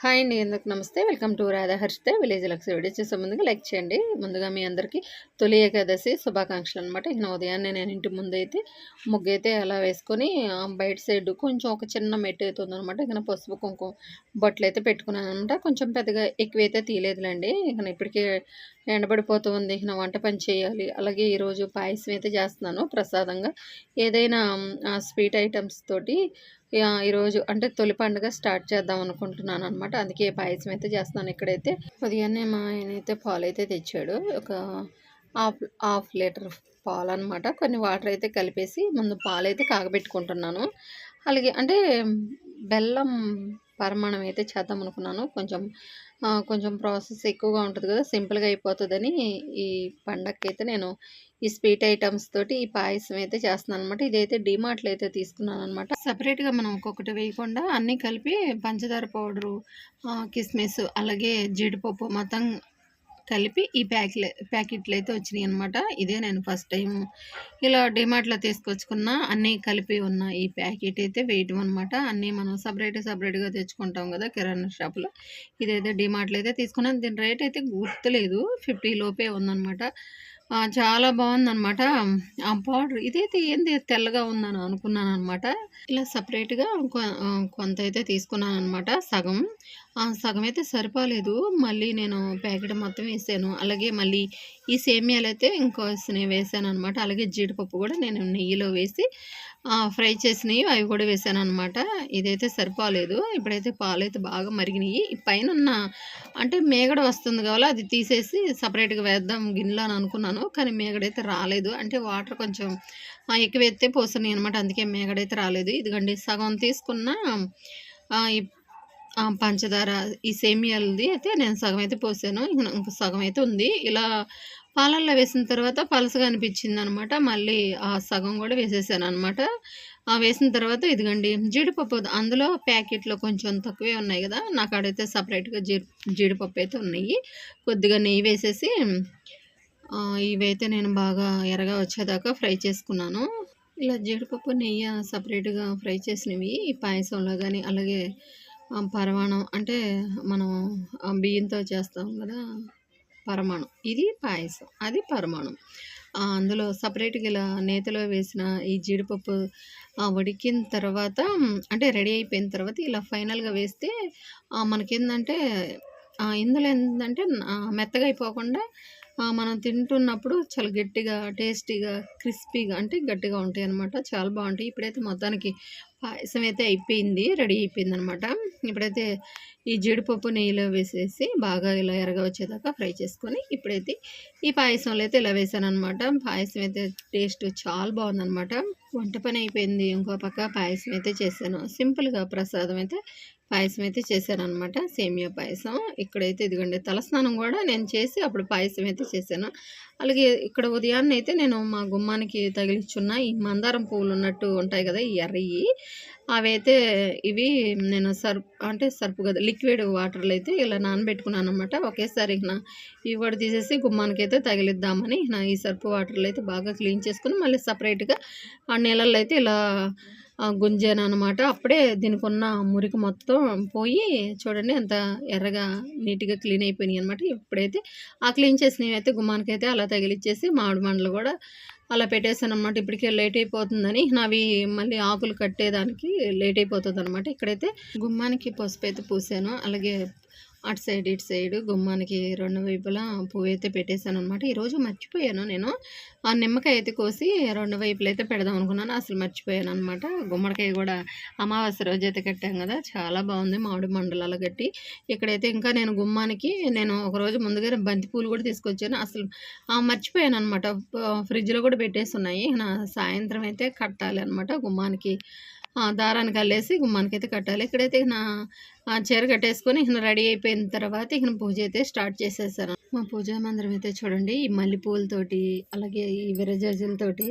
Hi అండి అందరికి నమస్తే. Welcome to Radha Harshitha village Lux video చేసే ముందుగా లైక్ చేయండి. ముందుగా మీ అందరికీ తొలి ఏకాదశి శుభాకాంక్షలు అనమాట ఇక ఉదయాన్నే నేను ఇంటి ముందైతే ముగ్గు అయితే అలా వేసుకొని బయట సైడ్ కొంచెం ఒక చిన్న మెట్టు అయితే ఉందనమాట ఇక పసుపు కుంకుమ బొట్లు అయితే పెట్టుకున్నాను అనమాట కొంచెం పెద్దగా ఎక్కువ అయితే తీయలేదులేండి. ఇక ఇప్పటికే ఎండబడిపోతూ ఉంది. నా వంట పని చేయాలి. అలాగే ఈరోజు పాయసం అయితే చేస్తున్నాను ప్రసాదంగా. ఏదైనా స్వీట్ ఐటమ్స్ తోటి ఈరోజు అంటే తొలి పండుగ స్టార్ట్ చేద్దాం అనుకుంటున్నాను అనమాట అందుకే పాయసం అయితే చేస్తున్నాను ఇక్కడైతే. ఉదయాన్నే మా ఆయన అయితే పాలు అయితే తెచ్చాడు. ఒక హాఫ్ హాఫ్ లీటర్ పాలు అనమాట కొన్ని వాటర్ అయితే కలిపేసి ముందు పాలు అయితే కాగబెట్టుకుంటున్నాను. అలాగే అంటే బెల్లం పరిమాణం అయితే చేద్దాం అనుకున్నాను కొంచెం కొంచెం ప్రాసెస్ ఎక్కువగా ఉంటుంది కదా సింపుల్గా అయిపోతుందని ఈ పండగకి అయితే నేను ఈ స్వీట్ ఐటమ్స్ తోటి ఈ పాయసం అయితే చేస్తున్నాను అనమాట ఇదైతే డిమార్ట్లో అయితే తీసుకున్నాను అనమాట సపరేట్గా మనం ఒక్కొక్కటి వేయకుండా అన్నీ కలిపి పంచదార పౌడరు కిస్మిస్ అలాగే జీడిపప్పు మొత్తం కలిపి ఈ ప్యాకెట్ ప్యాకెట్లు అయితే వచ్చినాయి అనమాట ఇదే నేను ఫస్ట్ టైం ఇలా డిమార్ట్లో తీసుకొచ్చుకున్న అన్నీ కలిపి ఉన్న ఈ ప్యాకెట్ అయితే వేయటం అనమాట అన్నీ మనం సపరేట్ సపరేట్గా తెచ్చుకుంటాం కదా కిరాణా షాప్లో. ఇదైతే డిమార్ట్లో అయితే తీసుకున్నాను. దీని రేట్ అయితే గుర్తులేదు. ఫిఫ్టీ లోపే ఉందన్నమాట. చాలా బాగుందన్నమాట. ఆ పౌడర్ ఇదైతే ఏంది తెల్లగా ఉందని అనుకున్నాను అనమాట ఇలా సపరేట్గా కొంత అయితే తీసుకున్నాను అనమాట సగం. సగం అయితే సరిపోలేదు. మళ్ళీ నేను ప్యాకెట్ మొత్తం వేసాను. అలాగే మళ్ళీ ఈ సేమియాలు అయితే ఇంకో వేసాను అనమాట అలాగే జీడిపప్పు కూడా నేను నెయ్యిలో వేసి ఫ్రై చేసినవి అవి కూడా వేసాను అనమాట ఇదైతే సరిపోలేదు. ఇప్పుడైతే పాలు అయితే బాగా మరిగినాయి. పైన ఉన్న అంటే మేగడ వస్తుంది కావాలి అది తీసేసి సపరేట్గా వేద్దాం గిన్నెలో అని అనుకున్నాను. కానీ మేగడైతే రాలేదు. అంటే వాటర్ కొంచెం ఎక్కువ ఎత్తే పోస్తున్నాయి అనమాట అందుకే మేగడైతే రాలేదు. ఇదిగండి సగం తీసుకున్న పంచదార ఈ సేమియాలది అయితే నేను సగం అయితే పోసాను. ఇంకా సగం అయితే ఉంది. ఇలా పాలల్లో వేసిన తర్వాత పలసగా అనిపించింది అనమాట మళ్ళీ ఆ సగం కూడా వేసేసాను అనమాట ఆ వేసిన తర్వాత ఇదిగండి జీడిపప్పు అందులో ప్యాకెట్లో కొంచెం తక్కువే ఉన్నాయి కదా. నాకు ఆడైతే సపరేట్గా జీడి జీడిపప్పు అయితే ఉన్నాయి. కొద్దిగా నెయ్యి వేసేసి ఇవైతే నేను బాగా ఎర్రగా వచ్చేదాకా ఫ్రై చేసుకున్నాను. ఇలా జీడిపప్పు నెయ్యి సపరేట్గా ఫ్రై చేసినవి ఈ పాయసంలో కానీ అలాగే పరమాణం అంటే మనం బియ్యంతో చేస్తాం కదా పరమాణం. ఇది పాయసం అది పరమాణం. అందులో సపరేట్గా ఇలా నేతలో వేసిన ఈ జీడిపప్పు ఉడికిన తర్వాత అంటే రెడీ అయిపోయిన తర్వాత ఇలా ఫైనల్గా వేస్తే మనకేందంటే ఇందులో ఏంటంటే మెత్తగా అయిపోకుండా మనం తింటున్నప్పుడు చాలా గట్టిగా టేస్టీగా క్రిస్పీగా అంటే గట్టిగా ఉంటాయి అనమాట చాలా బాగుంటాయి. ఇప్పుడైతే మొత్తానికి పాయసం అయితే అయిపోయింది రెడీ అయిపోయింది అనమాట ఇప్పుడైతే ఈ జీడిపప్పు నెయ్యిలో వేసేసి బాగా ఇలా ఎరగ వచ్చేదాకా ఫ్రై చేసుకొని ఇప్పుడైతే ఈ పాయసంలో అయితే ఇలా వేసాను అనమాట పాయసం అయితే టేస్ట్ చాలా బాగుందనమాట వంట పని అయిపోయింది. ఇంకో పక్క పాయసం అయితే చేశాను. సింపుల్గా ప్రసాదం అయితే పాయసం అయితే చేశాను అనమాట సేమియా పాయసం. ఇక్కడైతే ఇదిగోండి తలస్నానం కూడా నేను చేసి అప్పుడు పాయసం అయితే చేశాను. అలాగే ఇక్కడ ఉదయాన్నే అయితే నేను మా గుమ్మానికి తగిలించున్న ఈ మందారం పువ్వులు ఉన్నట్టు ఉంటాయి కదా ఈ ఎర్రయి. అవైతే ఇవి నేను సర్ప్ అంటే సర్పు కదా లిక్విడ్ వాటర్లు అయితే ఇలా నానబెట్టుకున్నాను అనమాట ఒకేసారి నా ఇవి కూడా తీసేసి గుమ్మానికి అయితే తగిలిద్దామని నా ఈ సర్పు వాటర్లు అయితే బాగా క్లీన్ చేసుకుని మళ్ళీ సపరేట్గా ఆ నీళ్ళల్లో అయితే ఇలా గుంజాను అనమాట అప్పుడే దీనికి ఉన్న మురికి మొత్తం పోయి చూడండి ఎంత ఎర్రగా నీట్గా క్లీన్ అయిపోయినాయి అనమాట ఇప్పుడైతే ఆ క్లీన్ చేసినవి అయితే గుమ్మానికి అలా తగిలిచ్చేసి మామిడి మండలు కూడా అలా పెట్టేశాను అనమాట ఇప్పటికే లేట్ అయిపోతుందని నావి మళ్ళీ ఆకులు కట్టేదానికి లేట్ అయిపోతుంది అనమాట ఇక్కడైతే గుమ్మానికి పసుపు అయితే పూసాను. అలాగే అటు సైడ్ ఇటు సైడ్ గుమ్మానికి రెండు వైపులా పువ్వు అయితే పెట్టేశాను అనమాట ఈరోజు మర్చిపోయాను నేను. ఆ నిమ్మకాయ అయితే కోసి రెండు వైపులు అయితే పెడదాం అనుకున్నాను. అసలు మర్చిపోయాను అనమాట గుమ్మడికాయ కూడా అమావాస్య రోజు అయితే కట్టాం కదా చాలా బాగుంది మామిడి మండలాలు కట్టి. ఇక్కడైతే ఇంకా నేను గుమ్మానికి నేను ఒకరోజు ముందుగా బంతి పూలు కూడా తీసుకొచ్చాను. అసలు మర్చిపోయాను అనమాట ఫ్రిడ్జ్లో కూడా పెట్టేసి ఉన్నాయి నా సాయంత్రం అయితే కట్టాలి అనమాట గుమ్మానికి దారానికి అల్లేసి గుమ్మానికి అయితే కట్టాలి. ఇక్కడైతే నా చీర కట్టేసుకొని ఇక రెడీ అయిపోయిన తర్వాత ఇక పూజ అయితే స్టార్ట్ చేసేసాను మా పూజా మందిరం అయితే చూడండి ఈ మల్లెపూలతోటి అలాగే ఈ విరజాజులతోటి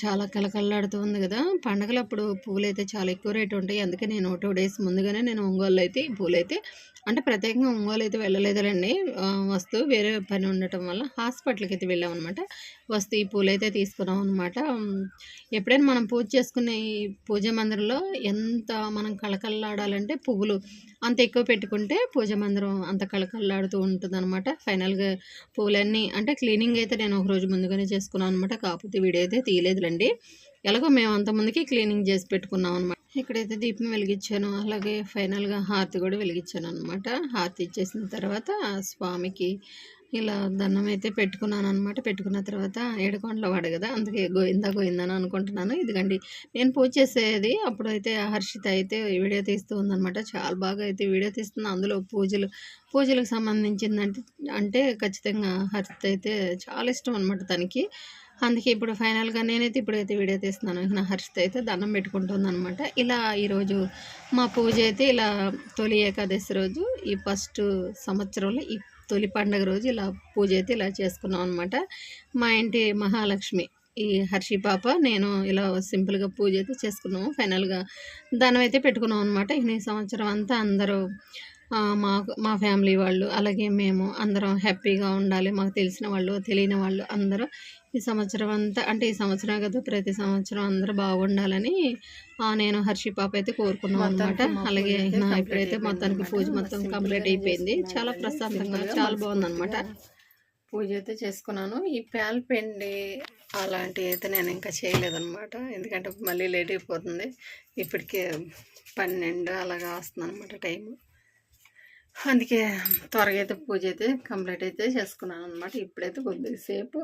చాలా కలకల్లాడుతూ ఉంది కదా. పండగలప్పుడు పూలు అయితే చాలా ఎక్కువ రేటు ఉంటాయి. అందుకే నేను టూ డేస్ ముందుగానే నేను ఒంగోలు అయితే ఈ పూలు అయితే అంటే ప్రత్యేకంగా ఒంగోలు అయితే వెళ్ళలేదులండి. వస్తూ వేరే పని ఉండటం వల్ల హాస్పిటల్కి అయితే వెళ్ళాం అనమాట వస్తూ ఈ పూలు అయితే తీసుకున్నాం అనమాట ఎప్పుడైనా మనం పూజ చేసుకునే ఈ పూజ మందిరంలో ఎంత మనం కళకళలాడాలంటే పువ్వులు. అంత ఎక్కువ పెట్టుకుంటే పూజ మందిరం అంత కళకళలాడుతూ ఉంటుంది అనమాట ఫైనల్గా పూలన్నీ అంటే క్లీనింగ్ అయితే నేను ఒక రోజు ముందుగానే చేసుకున్నాను అనమాట కాకపోతే వీడియో అయితే తీయలేదులండి. ఎలాగో మేము అంతమందికి క్లీనింగ్ చేసి పెట్టుకున్నాం అనమాట ఇక్కడైతే దీపం వెలిగించాను. అలాగే ఫైనల్గా హారతి కూడా వెలిగించాను అనమాట హారతి ఇచ్చేసిన తర్వాత స్వామికి ఇలా దండం అయితే పెట్టుకున్నాను అనమాట పెట్టుకున్న తర్వాత ఏడుకొండల వాడు కదా అందుకే గోయిందా గోయిందని అనుకుంటున్నాను. ఇదిగండి నేను పూజ చేసేది అప్పుడైతే హర్షిత అయితే వీడియో తీస్తూ ఉందనమాట చాలా బాగా అయితే వీడియో తీస్తుంది. అందులో పూజలు పూజలకు సంబంధించిందంటే అంటే ఖచ్చితంగా హర్షిత అయితే చాలా ఇష్టం అనమాట తనకి. అందుకే ఇప్పుడు ఫైనల్గా నేనైతే ఇప్పుడైతే వీడియో తీస్తున్నాను. నా హర్షిత అయితే దండం పెట్టుకుంటుంది అనమాట ఇలా ఈరోజు మా పూజ అయితే ఇలా తొలి ఏకాదశి రోజు ఈ ఫస్ట్ సంవత్సరంలో ఈ తొలి పండుగ రోజు ఇలా పూజ అయితే ఇలా చేసుకున్నాం అనమాట మా ఇంటి మహాలక్ష్మి ఈ హర్షి పాప నేను ఇలా సింపుల్గా పూజ అయితే చేసుకున్నాము. ఫైనల్గా దానం అయితే పెట్టుకున్నాం అనమాట ఈ సంవత్సరం అంతా అందరూ మా మా ఫ్యామిలీ వాళ్ళు అలాగే మేము అందరం హ్యాపీగా ఉండాలి. మాకు తెలిసిన వాళ్ళు తెలియని వాళ్ళు అందరూ ఈ సంవత్సరం అంతా అంటే ఈ సంవత్సరం కదా ప్రతి సంవత్సరం అందరూ బాగుండాలని నేను హర్షి పాప అయితే కోరుకున్నాం అనమాట అలాగే ఇప్పుడైతే మొత్తానికి పూజ మొత్తం కంప్లీట్ అయిపోయింది. చాలా ప్రశాంతంగా చాలా బాగుందన్నమాట. పూజ అయితే చేసుకున్నాను. ఈ ప్యాల్ పిండి అలాంటివి అయితే నేను ఇంకా చేయలేదన్నమాట. ఎందుకంటే మళ్ళీ లేట్ అయిపోతుంది. ఇప్పటికే పన్నెండు అలాగా వస్తుంది అనమాట టైము. అందుకే త్వరగా అయితే పూజ అయితే కంప్లీట్ అయితే చేసుకున్నాను అనమాట ఇప్పుడైతే కొద్దిసేపు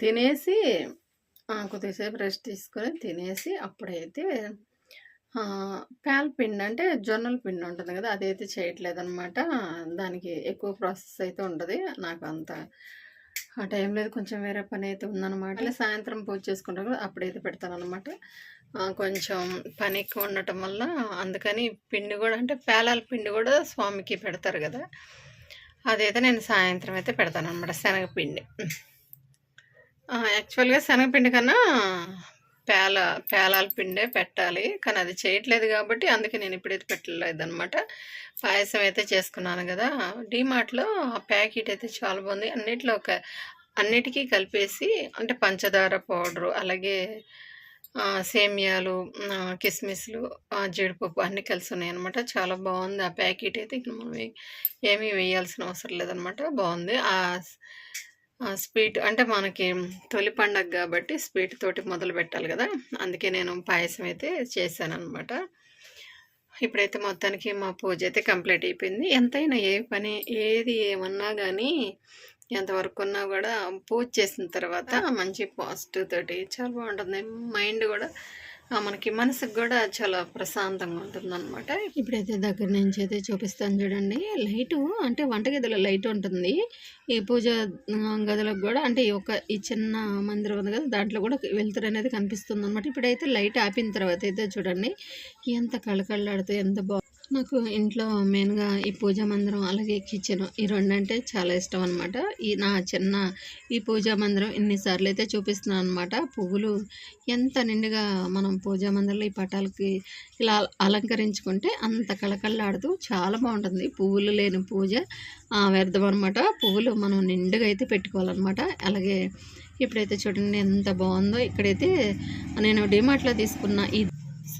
తినేసి కొద్దిసేపు రెస్ట్ తీసుకొని తినేసి అప్పుడైతే ప్యాల్ పిండి అంటే జొన్నల పిండి ఉంటుంది కదా అదైతే చేయట్లేదు అనమాట దానికి ఎక్కువ ప్రాసెస్ అయితే ఉంటుంది నాకు అంత ఆ టైం లేదు. కొంచెం వేరే పని అయితే ఉందన్నమాట. సాయంత్రం పూజ చేసుకుంటారు కదా అప్పుడైతే పెడతాను అనమాట కొంచెం పని ఎక్కువ ఉండటం వల్ల అందుకని పిండి కూడా అంటే పేలాల పిండి కూడా స్వామికి పెడతారు కదా అదైతే నేను సాయంత్రం అయితే పెడతాను అనమాట శనగపిండి యాక్చువల్గా శనగపిండి కన్నా పేల పేలాల పిండే పెట్టాలి. కానీ అది చేయట్లేదు కాబట్టి అందుకే నేను ఇప్పుడైతే పెట్టలేదనమాట పాయసం అయితే చేసుకున్నాను కదా. డీమార్ట్లో ఆ ప్యాకెట్ అయితే చాలా బాగుంది. అన్నిట్లో ఒక అన్నిటికీ కలిపేసి అంటే పంచదార పౌడరు అలాగే సేమియాలు కిస్మిస్లు జీడిపప్పు అన్నీ కలిసి ఉన్నాయి అనమాట చాలా బాగుంది ఆ ప్యాకెట్ అయితే. ఇక మనం ఏమీ వేయాల్సిన అవసరం లేదనమాట బాగుంది. ఆ స్వీట్ అంటే మనకి తొలి పండగ కాబట్టి స్వీట్ తోటి మొదలు పెట్టాలి కదా. అందుకే నేను పాయసం అయితే చేశాను అనమాట ఇప్పుడైతే మొత్తానికి మా పూజ అయితే కంప్లీట్ అయిపోయింది. ఎంతైనా ఏ పని ఏది ఏమన్నా కానీ ఎంతవరకు ఉన్నా కూడా పూజ చేసిన తర్వాత మంచి పాజిటివ్ తోటి చాలా బాగుంటుంది. మైండ్ కూడా మనకి మనసుకు కూడా చాలా ప్రశాంతంగా ఉంటుంది అనమాట ఇప్పుడైతే దగ్గర నుంచి అయితే చూపిస్తాను చూడండి. లైటు అంటే వంటగదిలో లైట్ ఉంటుంది. ఈ పూజ గదిలో కూడా అంటే ఈ ఒక ఈ చిన్న మందిరం ఉంది కదా దాంట్లో కూడా వెలుతురు అనేది కనిపిస్తుంది అనమాట ఇప్పుడైతే లైట్ ఆపిన తర్వాత అయితే చూడండి. ఎంత కళకళలాడుతూ ఎంత బాగుంది నాకు ఇంట్లో మెయిన్గా ఈ పూజా మందిరం అలాగే కిచెన్ ఈ రెండు అంటే చాలా ఇష్టం అనమాట ఈ నా చిన్న ఈ పూజా మందిరం ఇన్నిసార్లు అయితే చూపిస్తున్నాను అనమాట పువ్వులు ఎంత నిండుగా మనం పూజా మందిరంలో ఈ పటాలకి ఇలా అలంకరించుకుంటే అంత కళకళలాడుతూ చాలా బాగుంటుంది. పువ్వులు లేని పూజ వ్యర్థం అనమాట పువ్వులు మనం నిండుగా అయితే పెట్టుకోవాలన్నమాట. అలాగే ఇప్పుడైతే చూడండి ఎంత బాగుందో. ఇక్కడైతే నేను డిమార్ట్లో తీసుకున్న ఈ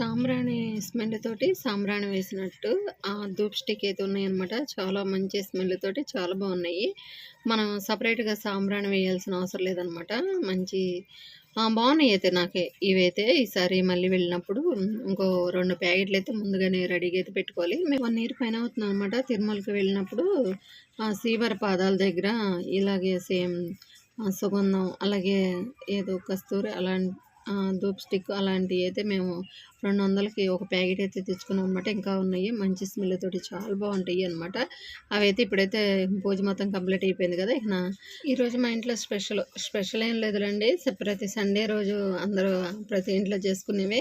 సాంబ్రాణి స్మెల్ తోటి సాంబ్రాణి వేసినట్టు ఆ ధూప్ స్టిక్ అయితే ఉన్నాయన్నమాట. చాలా మంచి స్మెల్ తోటి చాలా బాగున్నాయి. మనం సపరేట్గా సాంబ్రాణి వేయాల్సిన అవసరం లేదనమాట మంచి బాగున్నాయి అయితే నాకే. ఇవైతే ఈసారి మళ్ళీ వెళ్ళినప్పుడు ఇంకో రెండు ప్యాకెట్లు అయితే ముందుగానే రెడీగా అయితే పెట్టుకోవాలి. మేము వన్ ఇయర్ పైన అవుతున్నాం అనమాట తిరుమలకి వెళ్ళినప్పుడు ఆ సీవర్ పాదాల దగ్గర ఇలాగే సేమ్ సుగంధం అలాగే ఏదో కస్తూరి అలాంటి ధూప్ స్టిక్ అలాంటివి అయితే మేము రెండు వందలకి ఒక ప్యాకెట్ అయితే తెచ్చుకున్నాం అనమాట ఇంకా ఉన్నాయి. మంచి స్మెల్ తోటి చాలా బాగుంటాయి అనమాట అవైతే ఇప్పుడైతే పూజ మొత్తం కంప్లీట్ అయిపోయింది కదా ఇక ఈరోజు మా ఇంట్లో స్పెషల్ స్పెషల్ ఏం లేదులండి. ప్రతి సండే రోజు అందరూ ప్రతి ఇంట్లో చేసుకునేవి.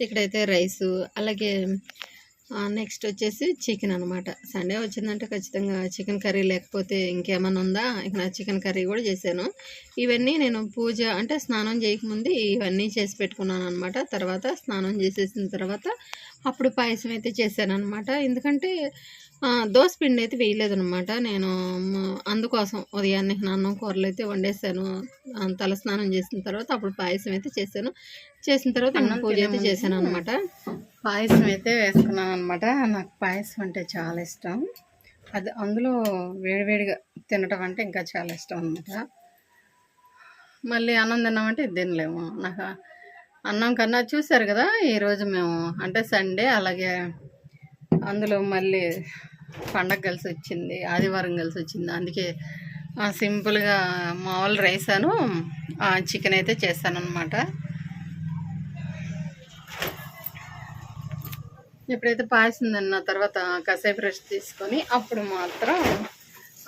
ఇక్కడైతే రైసు అలాగే నెక్స్ట్ వచ్చేసి చికెన్ అనమాట సండే వచ్చిందంటే ఖచ్చితంగా చికెన్ కర్రీ లేకపోతే ఇంకేమన్నా ఉందా? ఇక చికెన్ కర్రీ కూడా చేశాను. ఇవన్నీ నేను పూజ అంటే స్నానం చేయకముందు ఇవన్నీ చేసి పెట్టుకున్నాను అనమాట తర్వాత స్నానం చేసేసిన తర్వాత అప్పుడు పాయసం అయితే చేశాను అనమాట ఎందుకంటే దోస పిండి అయితే వేయలేదనమాట నేను అందుకోసం ఉదయాన్నే అన్నం కూరలు అయితే వండేసాను తల స్నానం చేసిన తర్వాత అప్పుడు పాయసం అయితే చేశాను. చేసిన తర్వాత పూజ అయితే చేశాను అనమాట పాయసం అయితే వేసుకున్నాను అనమాట నాకు పాయసం అంటే చాలా ఇష్టం. అది అందులో వేడివేడిగా తినటం అంటే ఇంకా చాలా ఇష్టం అనమాట మళ్ళీ అన్నం తిన్నామంటే ఇది తినలేము. నాకు అన్నం కన్నా చూసారు కదా ఈరోజు మేము అంటే సండే అలాగే అందులో మళ్ళీ పండగ కలిసి వచ్చింది ఆదివారం కలిసి వచ్చింది. అందుకే సింపుల్గా మామూలు రైసాను చికెన్ అయితే చేస్తాను అనమాట ఎప్పుడైతే పాయసం తిన్న తర్వాత కాసేపు రెస్ట్ తీసుకొని అప్పుడు మాత్రం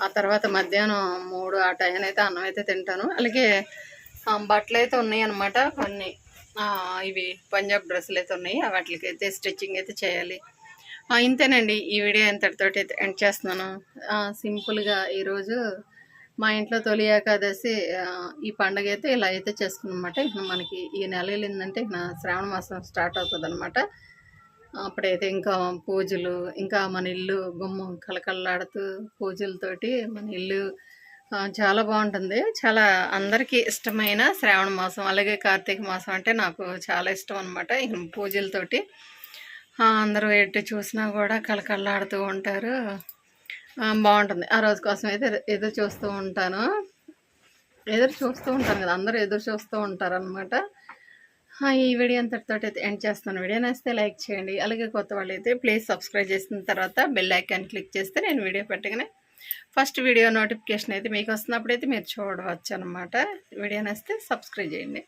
ఆ తర్వాత మధ్యాహ్నం మూడు ఆ టైం అయితే అన్నం అయితే తింటాను. అలాగే బట్టలు అయితే ఉన్నాయి అనమాట కొన్ని ఇవి పంజాబ్ డ్రెస్సులు అయితే ఉన్నాయి. వాటికి అయితే స్టిచ్చింగ్ అయితే చేయాలి. ఇంతేనండి. ఈ వీడియో ఎంతటితోటి అయితే ఎండ్ చేస్తున్నాను. సింపుల్గా ఈరోజు మా ఇంట్లో తొలి ఏకాదశి ఈ పండుగ అయితే ఇలా అయితే చేసుకున్నమాట. ఇక మనకి ఈ నెల వెళ్ళిందంటే ఇక శ్రావణ మాసం స్టార్ట్ అవుతుంది అనమాట అప్పుడైతే ఇంకా పూజలు ఇంకా మన ఇల్లు గుమ్మం కలకల్లాడుతూ పూజలతోటి మన ఇల్లు చాలా బాగుంటుంది. చాలా అందరికీ ఇష్టమైన శ్రావణ మాసం అలాగే కార్తీక మాసం అంటే నాకు చాలా ఇష్టం అనమాట పూజలతోటి అందరూ ఎటు చూసినా కూడా కలకల్లాడుతూ ఉంటారు. బాగుంటుంది. ఆ రోజు కోసం అయితే ఎదురు చూస్తూ ఉంటాను. ఎదురు చూస్తూ ఉంటాను కదా అందరూ ఎదురు చూస్తూ ఉంటారు అనమాట ఈ వీడియో అంతటితో అయితే ఎండ్ చేస్తాను. వీడియో నచ్చితే లైక్ చేయండి. అలాగే కొత్త వాళ్ళు అయితే ప్లీజ్ సబ్స్క్రైబ్ చేసిన తర్వాత బెల్ ఐకాన్ క్లిక్ చేస్తే నేను వీడియో పెట్టగానే ఫస్ట్ వీడియో నోటిఫికేషన్ అయితే మీకు వస్తున్నప్పుడు అయితే మీరు చూడవచ్చు అనమాట వీడియో నచ్చితే సబ్స్క్రైబ్ చేయండి.